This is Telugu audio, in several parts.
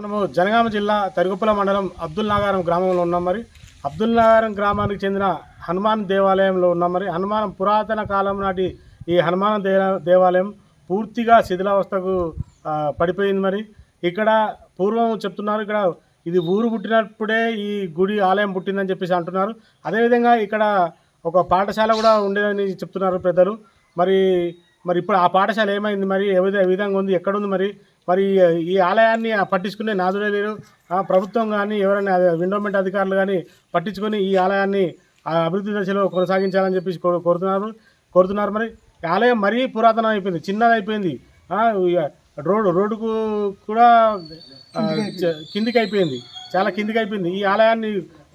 మనము జనగామ జిల్లా తరుగుపుల మండలం అబ్దుల్ నాగారం గ్రామంలో ఉన్నాం మరి. అబ్దుల్ నాగారం గ్రామానికి చెందిన హనుమాన్ దేవాలయంలో ఉన్నాం మరి. హనుమాన్ పురాతన కాలం నాటి ఈ హనుమాన్ దేవాలయం పూర్తిగా శిథిలావస్థకు పడిపోయింది మరి. ఇక్కడ పూర్వం చెప్తున్నారు ఇక్కడ ఇది ఊరు పుట్టినప్పుడే ఈ గుడి ఆలయం పుట్టిందని చెప్పేసి అంటున్నారు. అదేవిధంగా ఇక్కడ ఒక పాఠశాల కూడా ఉండేదని చెప్తున్నారు పెద్దలు. మరి మరి ఇప్పుడు ఆ పాఠశాల ఏమైంది మరి? ఏ ఏ విధంగా ఉంది? ఎక్కడుంది మరి? మరి ఈ ఆలయాన్ని పట్టించుకునే నాదుడే లేరు. ప్రభుత్వం కానీ ఎవరైనా అదే విండోమెంట్ అధికారులు కానీ పట్టించుకొని ఈ ఆలయాన్ని ఆ అభివృద్ధి దశలో కొనసాగించాలని చెప్పేసి కోరుతున్నారు. కోరుతున్నారు మరి. ఆలయం మరీ పురాతనం అయిపోయింది చిన్నది అయిపోయింది. ఇక రోడ్డు రోడ్డుకు కూడా కిందికి అయిపోయింది. చాలా కిందికి అయిపోయింది. ఈ ఆలయాన్ని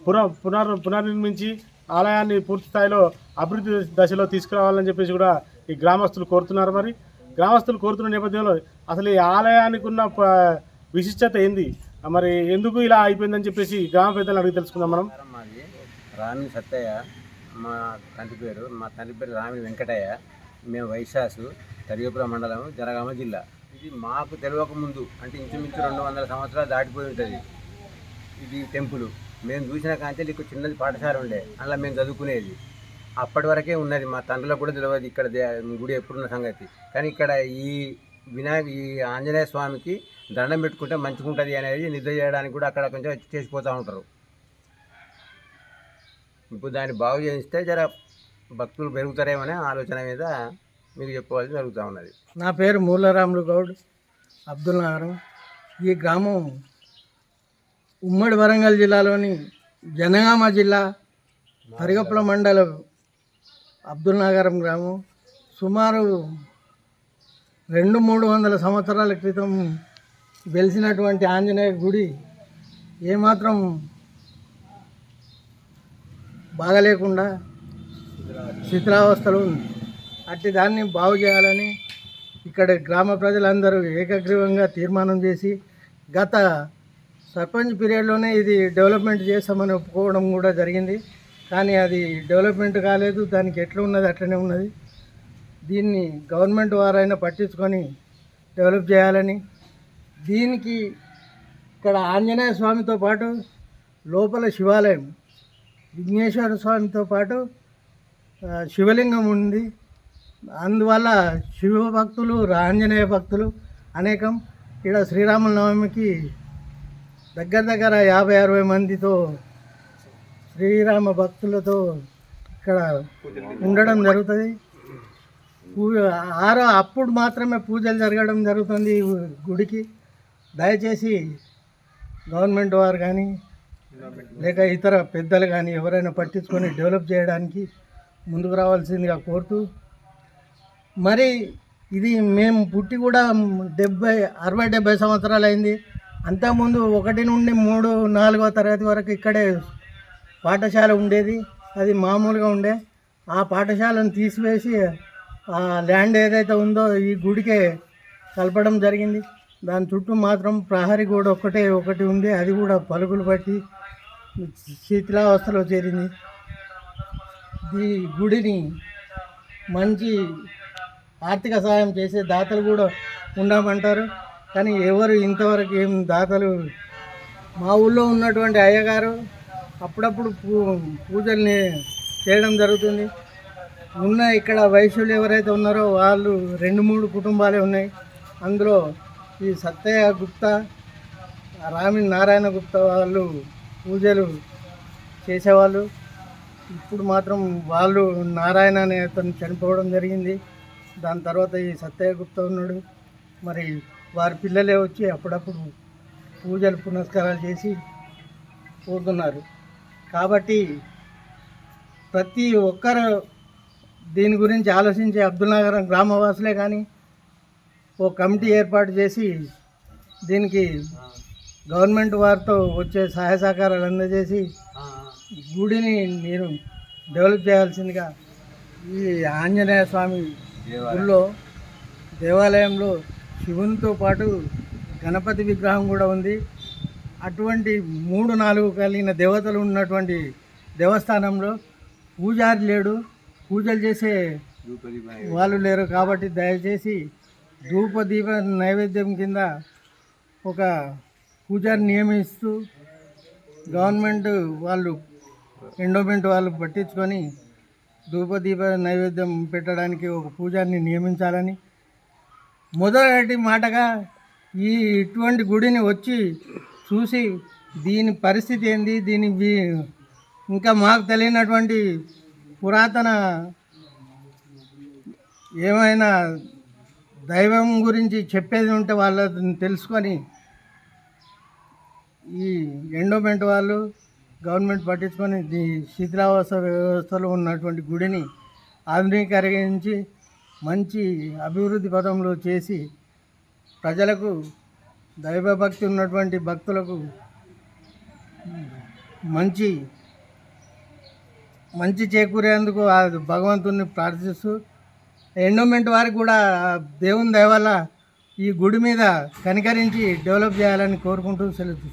పునః పునర్ పునర్నిర్మించి ఆలయాన్ని పూర్తి స్థాయిలో అభివృద్ధి దశలో తీసుకురావాలని చెప్పేసి కూడా ఈ గ్రామస్తులు కోరుతున్నారు మరి. గ్రామస్తులు కోరుతున్న నేపథ్యంలో అసలు ఈ ఆలయానికి ఉన్న ప- విశిష్టత ఏంది? మరి ఎందుకు ఇలా అయిపోయిందని చెప్పేసి గ్రామ పెద్దలను అడిగి తెలుసుకుందాం మనం. మాది రామి సత్తయ్య మా తండ్రి పేరు. మా తండ్రి పేరు రామి వెంకటయ్య. మేము వైశాసు తరిగపుర మండలం జనగామ జిల్లా. ఇది మాకు తెలియక ముందు అంటే ఇంచుమించు రెండు వందల సంవత్సరాలు దాటిపోయి ఉంటుంది. ఇది టెంపుల్. మేము చూసిన కాంతే ఇక్కడ చిన్నది పాఠశాల ఉండే. అలా మేము చదువుకునేది. అప్పటి వరకే ఉన్నది. మా తండ్రిలో కూడా తెలియదు ఇక్కడ గుడి ఎప్పుడున్న సంగతి. కానీ ఇక్కడ ఈ వినాయక ఈ ఆంజనేయ స్వామికి దండం పెట్టుకుంటే మంచిగా ఉంటుంది అనేది నిద్ర చేయడానికి కూడా అక్కడ కొంచెం చేసిపోతూ ఉంటారు. ఇప్పుడు దాన్ని బాగు చేయిస్తే జర భక్తులు పెరుగుతారేమనే ఆలోచన మీద మీకు చెప్పుకోవాల్సి జరుగుతూ ఉన్నది. నా పేరు మూలరాములు గౌడ్ అబ్దుల్ నగరం ఈ గ్రామం ఉమ్మడి వరంగల్ జిల్లాలోని జనగామ జిల్లా తరిగప్పుల మండలం అబ్దుల్ నగరం గ్రామం. సుమారు రెండు మూడు వందల సంవత్సరాల క్రితం వెలిసినటువంటి ఆంజనేయ గుడి ఏమాత్రం బాగలేకుండా శిథిలావస్థలో ఉంది. అట్టి దాన్ని బాగు చేయాలని ఇక్కడ గ్రామ ప్రజలందరూ ఏకగ్రీవంగా తీర్మానం చేసి గత సర్పంచ్ పీరియడ్లోనే ఇది డెవలప్మెంట్ చేస్తామని ఒప్పుకోవడం కూడా జరిగింది. కానీ అది డెవలప్మెంట్ కాలేదు. దానికి ఎట్లా ఉన్నది అట్లనే ఉన్నది. దీన్ని గవర్నమెంట్ వారైనా పట్టించుకొని డెవలప్ చేయాలని దీనికి ఇక్కడ ఆంజనేయ స్వామితో పాటు లోపల శివాలయం విఘ్నేశ్వర స్వామితో పాటు శివలింగం ఉంది. అందువల్ల శివ భక్తులు ఆంజనేయ భక్తులు అనేకం. ఇక్కడ శ్రీరాముల నవమికి దగ్గర దగ్గర యాభై అరవై మందితో శ్రీరామ భక్తులతో ఇక్కడ ఉండడం జరుగుతుంది. పూజ ఆరో అప్పుడు మాత్రమే పూజలు జరగడం జరుగుతుంది గుడికి. దయచేసి గవర్నమెంట్ వారు కానీ లేక ఇతర పెద్దలు కానీ ఎవరైనా పట్టించుకొని డెవలప్ చేయడానికి ముందుకు రావాల్సిందిగా కోరుతూ మరి ఇది మేము పుట్టి కూడా డెబ్బై అరవై డెబ్బై సంవత్సరాలు అయింది. అంతకుముందు ఒకటి నుండి మూడు నాలుగో తరగతి వరకు ఇక్కడే పాఠశాల ఉండేది. అది మామూలుగా ఉండే. ఆ పాఠశాలను తీసివేసి ఆ ల్యాండ్ ఏదైతే ఉందో ఈ గుడికే కలపడం జరిగింది. దాని చుట్టూ మాత్రం ప్రహరీ గోడ ఒకటే ఒకటి ఉంది అది కూడా పలుకులు పట్టి శిథిలావస్థలో చేరింది. ఈ గుడిని మంచి ఆర్థిక సహాయం చేసే దాతలు కూడా ఉండమంటారు కానీ ఎవరు ఇంతవరకు ఏం దాతలు? మా ఊళ్ళో ఉన్నటువంటి అయ్యగారు అప్పుడప్పుడు పూ పూజల్ని చేయడం జరుగుతుంది. ఉన్న ఇక్కడ వయసులు ఎవరైతే ఉన్నారో వాళ్ళు రెండు మూడు కుటుంబాలే ఉన్నాయి. అందులో ఈ సత్తయ్య గుప్తా రామిన్ నారాయణ గుప్తా వాళ్ళు పూజలు చేసేవాళ్ళు. ఇప్పుడు మాత్రం వాళ్ళు నారాయణ అనే అతను చనిపోవడం జరిగింది. దాని తర్వాత ఈ సత్తయ్య గుప్తా ఉన్నాడు. మరి వారి పిల్లలే వచ్చి అప్పుడప్పుడు పూజలు పునస్కారాలు చేసి పోతున్నారు. కాబట్టి ప్రతి ఒక్కరు దీని గురించి ఆలోచించే అబ్దుల్ నగరం గ్రామవాసులే కానీ ఓ కమిటీ ఏర్పాటు చేసి దీనికి గవర్నమెంట్ వారితో వచ్చే సహాయ సహకారాలు అందజేసి గుడిని మీరు డెవలప్ చేయాల్సిందిగా ఈ ఆంజనేయ స్వామి గుడిలో దేవాలయంలో శివునితో పాటు గణపతి విగ్రహం కూడా ఉంది. అటువంటి మూడు నాలుగు కలిగిన దేవతలు ఉన్నటువంటి దేవస్థానంలో పూజారి లేడు. పూజలు చేసే వాళ్ళు లేరు కాబట్టి దయచేసి ధూప దీప నైవేద్యం కింద ఒక పూజారి నియమిస్తూ గవర్నమెంట్ వాళ్ళు ఎండోమెంట్ వాళ్ళు పట్టించుకొని ధూపదీప నైవేద్యం పెట్టడానికి ఒక పూజారిని నియమించాలని. మొదటి మాటగా ఈ ఇటువంటి గుడిని వచ్చి చూసి దీని పరిస్థితి ఏంది దీని ఇంకా మాకు తెలియనటువంటి పురాతన ఏమైనా దైవం గురించి చెప్పేది ఉంటే వాళ్ళని తెలుసుకొని ఈ ఎండోమెంట్ వాళ్ళు గవర్నమెంట్ పట్టించుకొని శిథిలావాస వ్యవస్థలో ఉన్నటువంటి గుడిని ఆధునీకరించి మంచి అభివృద్ధి పదంలో చేసి ప్రజలకు దైవభక్తి ఉన్నటువంటి భక్తులకు మంచి మంచి చేకూరేందుకు ఆ భగవంతుని ప్రార్థిస్తూ ఎండోమెంట్ వారికి కూడా దేవుని దయవల్ల ఈ గుడి మీద కనికరించి డెవలప్ చేయాలని కోరుకుంటూ సెలవు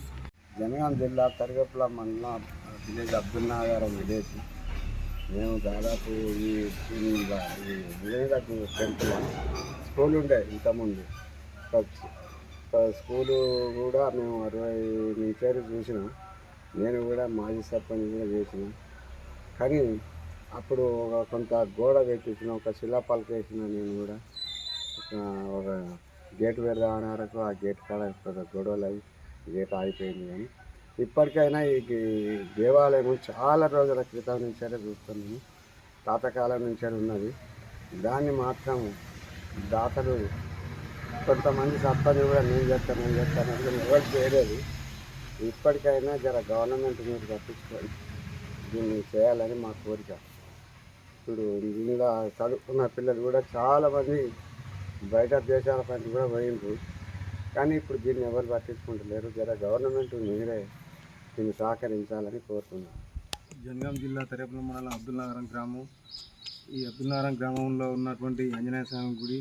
జనగాం జిల్లా తరిగప్పుల మండలం విలేజ్ అబ్దుల్ నగరం విలేజ్. మేము దాదాపు ఈ విలేజ్లకు స్కూల్ ఉండే ఇంతకుముందు. స్కూలు కూడా మేము అరవై నుంచి చూసినాం. నేను కూడా మాజీ సర్పంచ్ కూడా చేసినాం. కానీ అప్పుడు ఒక కొంత గోడ కట్టించిన ఒక శిలాపాలక వేసిన నేను కూడా. ఒక గేట్ పెడదామనే వరకు ఆ గేట్ కాడ కొంత గొడవలు అవి గేట్ ఆగిపోయింది కానీ ఇప్పటికైనా ఈ దేవాలయం చాలా రోజుల క్రితం నుంచే చూస్తున్నాము తాతకాలం నుంచే ఉన్నది. దాన్ని మాత్రం దాతలు కొంతమంది సర్పంచ్ కూడా నేను చేస్తాను నేను చేస్తాను అంటే ఎవరు చేయలేదు. ఇప్పటికైనా జర గవర్నమెంట్ మీరు పట్టించుకొని దీన్ని చేయాలని మా కోరిక. ఇప్పుడు ఇందులో చదువుకున్న పిల్లలు కూడా చాలామంది బయట దేశాల పని కూడా పోయిండ్రు. కానీ ఇప్పుడు దీన్ని ఎవరు పట్టించుకుంటలేరు. జర గవర్నమెంట్ మీరే దీన్ని సహకరించాలని కోరుతున్నాను జనగాం జిల్లా తెరేపల మండలం అబ్దుల్ నగరం గ్రామం. ఈ అబ్దుల్ నగరం గ్రామంలో ఉన్నటువంటి ఆంజనేయ స్వామి గుడి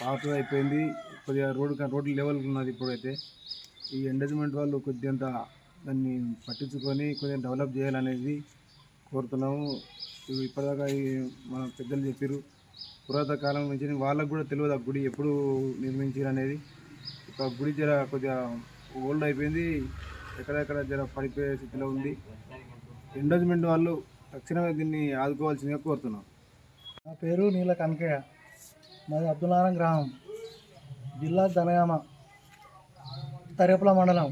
పాత అయిపోయింది. కొద్దిగా రోడ్డు రోడ్డు లెవెల్ ఉన్నది ఇప్పుడైతే. ఈ ఎండేజ్మెంట్ వాళ్ళు కొద్దింత దాన్ని పట్టించుకొని కొద్దిగా డెవలప్ చేయాలనేది కోరుతున్నాము. ఇప్పటిదాకా మన పెద్దలు చెప్పారు పురాతన కాలం నుంచి వాళ్ళకు కూడా తెలియదు ఆ గుడి ఎప్పుడు నిర్మించారు అనేది ఒక గుడి జర కొద్దిగా ఓల్డ్ అయిపోయింది. ఎక్కడెక్కడ జర పడిపోయే స్థితిలో ఉంది. ఎండోజ్మెంట్ వాళ్ళు తక్షణమే దీన్ని ఆదుకోవాల్సిందిగా కోరుతున్నాం. నా పేరు నీల కనకయ్య. మాది అబ్దుల్నారాయణ గ్రామం. జిల్లా జనగామ తరేపుల మండలం.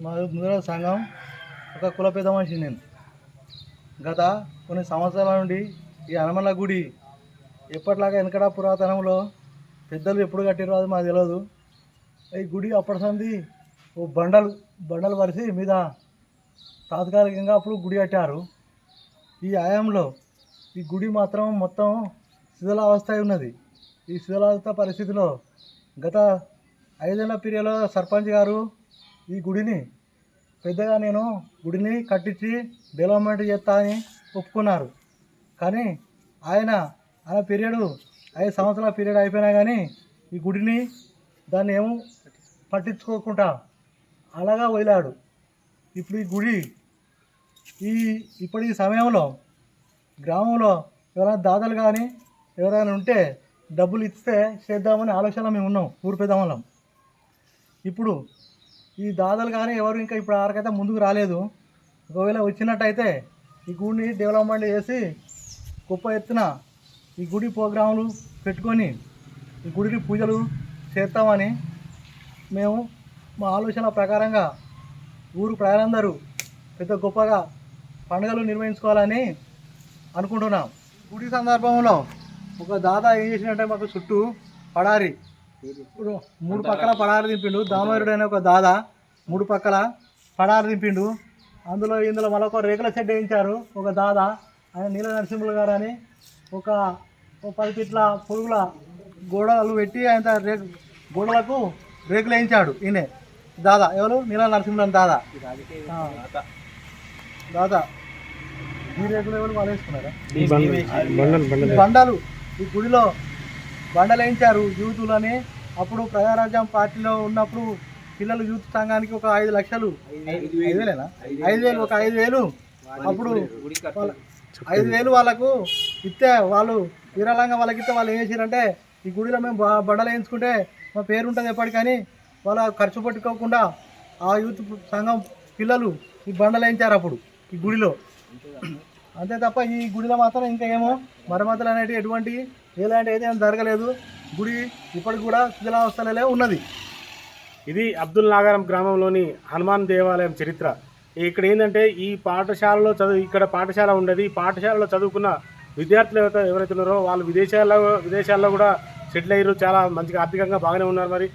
మా ముదిరాజ సంఘం ఒక కుల పెద్ద మనిషి నేను. గత కొన్ని సంవత్సరాల నుండి ఈ హనుమల గుడి ఎప్పటిలాగా వెనకడ పురాతనంలో పెద్దలు ఎప్పుడు కట్టారో అది మాకు తెలియదు ఈ గుడి అప్పటి సంది ఓ బండలు బండలు పరిచి మీద తాత్కాలికంగా అప్పుడు గుడి కట్టారు. ఈ ఆయంలో ఈ గుడి మాత్రం మొత్తం శిథిలావస్థ ఉన్నది. ఈ శిథిలావస్థ పరిస్థితిలో గత ఐదేళ్ళ పీరియడ్లో సర్పంచ్ గారు ఈ గుడిని పెద్దగా నేను గుడిని కట్టించి డెవలప్మెంట్ చేస్తా అని ఒప్పుకున్నారు. కానీ ఆయన ఆయన పీరియడు ఐదు సంవత్సరాల పీరియడ్ అయిపోయినా కానీ ఈ గుడిని దాన్ని ఏమో పట్టించుకోకుండా అలాగా వదిలాడు. ఇప్పుడు ఈ గుడి ఈ ఇప్పుడు ఈ సమయంలో గ్రామంలో ఎవరైనా దాతలు కానీ ఎవరైనా ఉంటే డబ్బులు ఇస్తే చేద్దామని ఆలోచనలో మేము ఉన్నాం ఊరు పెద్దవాళ్ళం. ఇప్పుడు ఈ దాతలు కానీ ఎవరు ఇంకా ఇప్పుడు ఆరకైతే ముందుకు రాలేదు. ఒకవేళ వచ్చినట్టయితే ఈ గుడిని డెవలప్మెంట్ చేసి గొప్ప ఎత్తున ఈ గుడి ప్రోగ్రాములు పెట్టుకొని ఈ గుడికి పూజలు చేస్తామని మేము మా ఆలోచన ప్రకారంగా ఊరు ప్రజలందరూ పెద్ద గొప్పగా పండుగలు నిర్వహించుకోవాలని అనుకుంటున్నాం. గుడి సందర్భంలో ఒక దాదా ఏం చేసినట్టే మాకు చుట్టూ పడారి ఇప్పుడు మూడు పక్కల పడారి దింపిండు దామోదరుడు అనే ఒక దాదా మూడు పక్కల పడారి దింపిండు అందులో ఇందులో మళ్ళీ ఒక రేకుల షెడ్ వేయించారు ఒక దాదా. ఆయన నీల నరసింహులు గారు అని ఒక పది ఫీట్ల పొడుగుల గోడలు పెట్టి ఆయన రే గోడలకు రేకులు వేయించాడు ఈయన. దాదా ఎవరు? నీల నరసింహులు అని దాదా. దాదా. ఈ రేకులు ఎవరు వాళ్ళు వేసుకున్నారా ఈ బండలు బండలు. ఈ బండలు ఈ గుడిలో బండలు వేయించారు యూతులని. అప్పుడు ప్రజారాజ్యం పార్టీలో ఉన్నప్పుడు పిల్లలు యూత్ సంఘానికి ఒక ఐదు లక్షలు. ఐదు వేలేనా ఐదు వేలు. ఒక ఐదు వేలు. అప్పుడు వాళ్ళ- ఐదు వేలు వాళ్ళకు ఇస్తే వాళ్ళు విరాళంగా వాళ్ళకి ఇస్తే వాళ్ళు ఏం చేశారంటే ఈ గుడిలో మేము బండలు వేయించుకుంటే మా పేరు ఉంటుంది ఎప్పటికని వాళ్ళ ఖర్చు పెట్టుకోకుండా ఆ యూత్ సంఘం పిల్లలు ఈ బండలు వేయించారు అప్పుడు ఈ గుడిలో. అంతే తప్ప ఈ గుడిలో మాత్రం ఇంకా ఏమో మరమ్మతులు అనేవి ఎటువంటి ఎలాంటి అయితే ఏం జరగలేదు. గుడి ఇప్పటికి కూడా శిథిలావస్థలలో ఉన్నది. ఇది అబ్దుల్ నాగారం గ్రామంలోని హనుమాన్ దేవాలయం చరిత్ర. ఇక్కడ ఏంటంటే ఈ పాఠశాలలో చదువు ఇక్కడ పాఠశాల ఉండేది. ఈ పాఠశాలలో చదువుకున్న విద్యార్థులు ఎవరైతే ఎవరైతే ఉన్నారో వాళ్ళు విదేశాల్లో విదేశాల్లో కూడా సెటిల్ అయ్యారు. చాలా మంచిగా ఆర్థికంగా బాగానే ఉన్నారు మరి.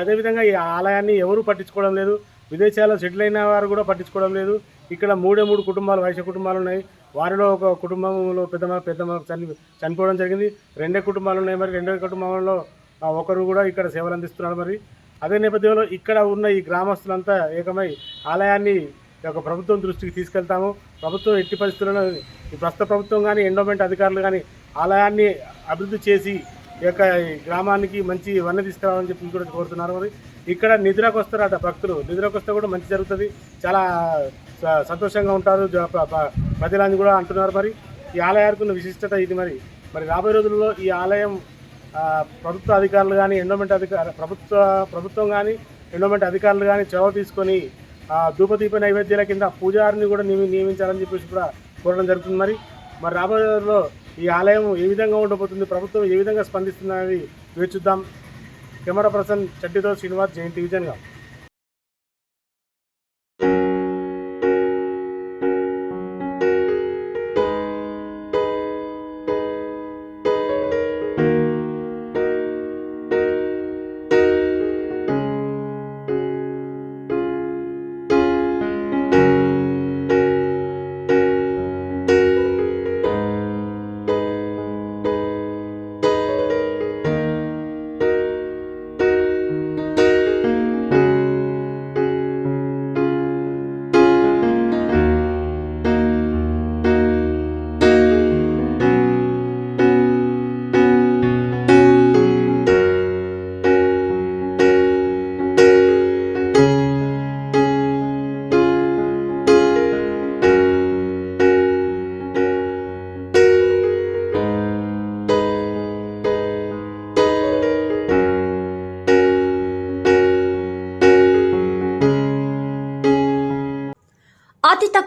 అదేవిధంగా ఈ ఆలయాన్ని ఎవరు పట్టించుకోవడం లేదు. విదేశాల్లో సెటిల్ అయిన వారు కూడా పట్టించుకోవడం లేదు. ఇక్కడ మూడే మూడు కుటుంబాలు వైశ్య కుటుంబాలు ఉన్నాయి. వారిలో ఒక కుటుంబంలో పెద్దమ్మ పెద్దమ్మ చని చనిపోవడం జరిగింది. రెండే కుటుంబాలు ఉన్నాయి మరి. రెండో కుటుంబంలో ఒకరు కూడా ఇక్కడ సేవలు అందిస్తున్నారు మరి. అదే నేపథ్యంలో ఇక్కడ ఉన్న ఈ గ్రామస్తులంతా ఏకమై ఆలయాన్ని ఒక యొక్క ప్రభుత్వం దృష్టికి తీసుకెళ్తాము. ప్రభుత్వం ఎట్టి పరిస్థితుల్లో ఈ ప్రస్తుత ప్రభుత్వం కానీ ఎండోమెంట్ అధికారులు కానీ ఆలయాన్ని అభివృద్ధి చేసి ఈ యొక్క ఈ గ్రామానికి మంచి వన్నె తీసుకురావాలని చెప్పి కూడా కోరుతున్నారు మరి. ఇక్కడ నిద్రకు అట భక్తులు. నిద్రకు వస్తే కూడా మంచి జరుగుతుంది. చాలా సంతోషంగా ఉంటారు. ప్రజలని కూడా అంటున్నారు మరి. ఈ ఆలయానికి ఉన్న విశిష్టత ఇది మరి. మరి రాబోయే రోజుల్లో ఈ ఆలయం ప్రభుత్వ అధికారులు కానీ ఎండోమెంట్ అధికార ప్రభుత్వ ప్రభుత్వం కానీ ఎండోమెంట్ అధికారులు కానీ చొరవ తీసుకొని ఆ, ధూపదీప నైవేద్యాల కింద పూజారిని కూడా నియమి నియమించాలని చెప్పేసి కూడా కోరడం జరుగుతుంది మరి. మరి రాబోయే రోజుల్లో ఈ ఆలయం ఏ విధంగా ఉండబోతుంది ప్రభుత్వం ఏ విధంగా స్పందిస్తుంది అనేది చూద్దాం కెమెరా పర్సన్ చట్టితో శ్రీనివాస్ జయంతి విజన్గా గారు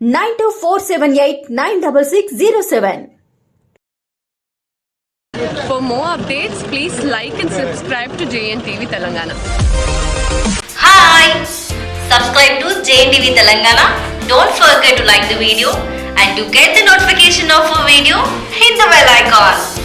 nine two four seven eight nine double six zero seven. For more updates, please like and subscribe to JNTV Telangana. Hi! Subscribe to JNTV Telangana. Don't forget to like the video and to get the notification of a video, hit the bell icon.